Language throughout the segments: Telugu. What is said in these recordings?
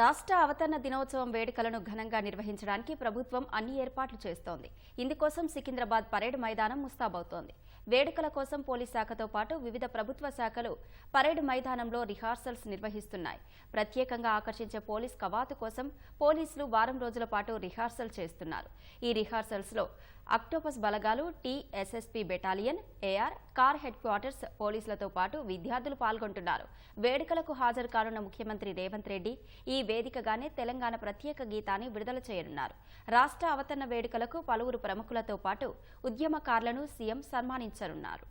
రాష్ట్ర అవతరణ దినోత్సవం వేడుకలను ఘనంగా నిర్వహించడానికి ప్రభుత్వం అన్ని ఏర్పాట్లు చేస్తోంది. ఇందుకోసం సికింద్రాబాద్ పరేడ్ మైదానం ముస్తాబవుతోంది. వేడుకల కోసం పోలీస్ శాఖతో పాటు వివిధ ప్రభుత్వ శాఖలు పరేడ్ మైదానంలో రిహార్సల్స్ నిర్వహిస్తున్నాయి. ప్రత్యేకంగా ఆకర్షించే పోలీస్ కవాతు కోసం పోలీసులు వారం రోజుల పాటు రిహార్సల్ చేస్తున్నారు. ఈ రిహార్సల్స్లో అక్టోపస్ బలగాలు TSSP battalion AR car headquarters పోలీసులతో పాటు విద్యార్థులు పాల్గొంటున్నారు. వేడుకలకు హాజరు కానున్న ముఖ్యమంత్రి రేవంత్ రెడ్డి ఈ వేదికగానే తెలంగాణ ప్రత్యేక గీతాన్ని విడుదల చేయనున్నారు. రాష్ట్ర అవతరణ వేడుకలకు పలువురు ప్రముఖులతో పాటు ఉద్యమకారులను సీఎం సన్మానించనున్నారు.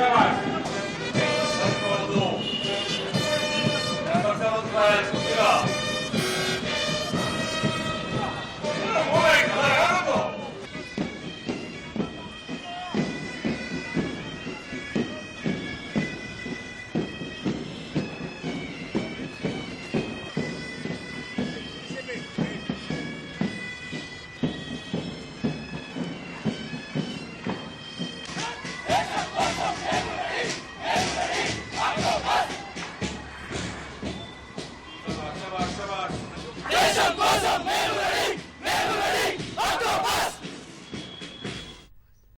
Come on. one.